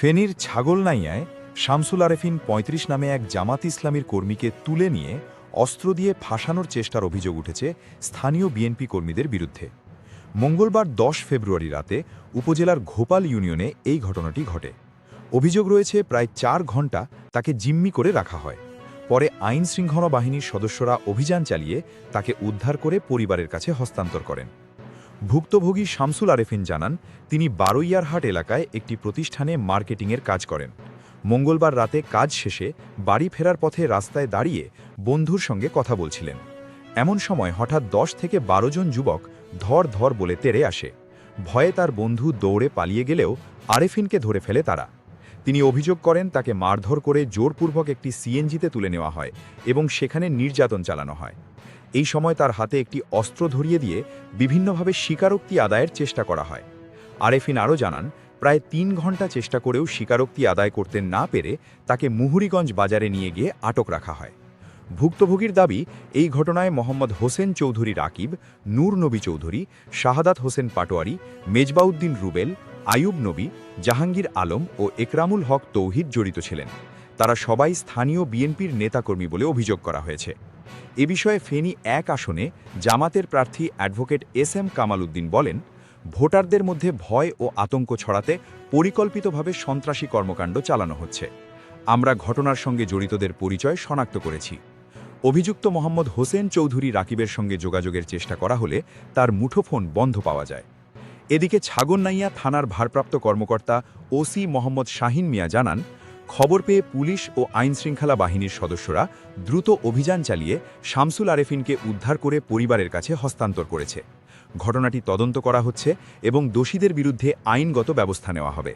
ফেনীর ছাগলনাইয়ায় শামসুল আরেফিন ৩৫ নামে এক জামাত ইসলামীর কর্মীকে তুলে নিয়ে অস্ত্র দিয়ে ফাঁসানোর চেষ্টার অভিযোগ উঠেছে স্থানীয় বিএনপি কর্মীদের বিরুদ্ধে। মঙ্গলবার দশ ফেব্রুয়ারি রাতে উপজেলার ঘোপাল ইউনিয়নে এই ঘটনাটি ঘটে। অভিযোগ রয়েছে প্রায় চার ঘণ্টা তাকে জিম্মি করে রাখা হয়। পরে আইন শৃঙ্খলা বাহিনীর সদস্যরা অভিযান চালিয়ে তাকে উদ্ধার করে পরিবারের কাছে হস্তান্তর করেন। ভুক্তভোগী শামসুল আরেফিন জানান, তিনি বারৈয়ারহাট এলাকায় একটি প্রতিষ্ঠানে মার্কেটিংয়ের কাজ করেন। মঙ্গলবার রাতে কাজ শেষে বাড়ি ফেরার পথে রাস্তায় দাঁড়িয়ে বন্ধুর সঙ্গে কথা বলছিলেন। এমন সময় হঠাৎ দশ থেকে বারো জন যুবক ধর ধর বলে তেড়ে আসে। ভয়ে তার বন্ধু দৌড়ে পালিয়ে গেলেও আরেফিনকে ধরে ফেলে তারা। তিনি অভিযোগ করেন, তাকে মারধর করে জোরপূর্বক একটি সিএনজিতে তুলে নেওয়া হয় এবং সেখানে নির্যাতন চালানো হয়। এই সময় তার হাতে একটি অস্ত্র ধরিয়ে দিয়ে বিভিন্নভাবে স্বীকারোক্তি আদায়ের চেষ্টা করা হয়। আরেফিন আরও জানান, প্রায় তিন ঘণ্টা চেষ্টা করেও স্বীকারোক্তি আদায় করতে না পেরে তাকে মুহুরীগঞ্জ বাজারে নিয়ে গিয়ে আটক রাখা হয়। ভুক্তভোগীর দাবি, এই ঘটনায় মোহাম্মদ হোসেন চৌধুরী রাকিব, নূর নবী চৌধুরী, শাহাদাত হোসেন পাটোয়ারি, মেজবাউদ্দিন রুবেল, আয়ুব নবী, জাহাঙ্গীর আলম ও একরামুল হক তৌহিদ জড়িত ছিলেন। তারা সবাই স্থানীয় বিএনপির নেতাকর্মী বলে অভিযোগ করা হয়েছে। এ বিষয়ে ফেনী এক আসনে জামাতের প্রার্থী advocate S M Kamal Uddin বলেন, ভোটারদের মধ্যে ভয় ও আতঙ্ক ছড়াতে পরিকল্পিতভাবে সন্ত্রাসী কর্মকাণ্ড চালানো হচ্ছে। আমরা ঘটনার সঙ্গে জড়িতদের পরিচয় শনাক্ত করেছি। অভিযুক্ত মোহাম্মদ হোসেন চৌধুরী রাকিবের সঙ্গে যোগাযোগের চেষ্টা করা হলে তার মুঠোফোন বন্ধ পাওয়া যায়। এদিকে ছাগলনাইয়া থানার ভারপ্রাপ্ত কর্মকর্তা ওসি মোহাম্মদ শাহিন মিয়া জানান খবর পেয়ে পুলিশ ও আইন শৃঙ্খলা বাহিনীর সদস্যরা দ্রুত অভিযান চালিয়ে শামসুল আরেফিনকে উদ্ধার করে পরিবারের কাছে হস্তান্তর করেছে। ঘটনাটি তদন্ত করা হচ্ছে এবং দোষীদের বিরুদ্ধে আইনগত ব্যবস্থা নেওয়া হবে।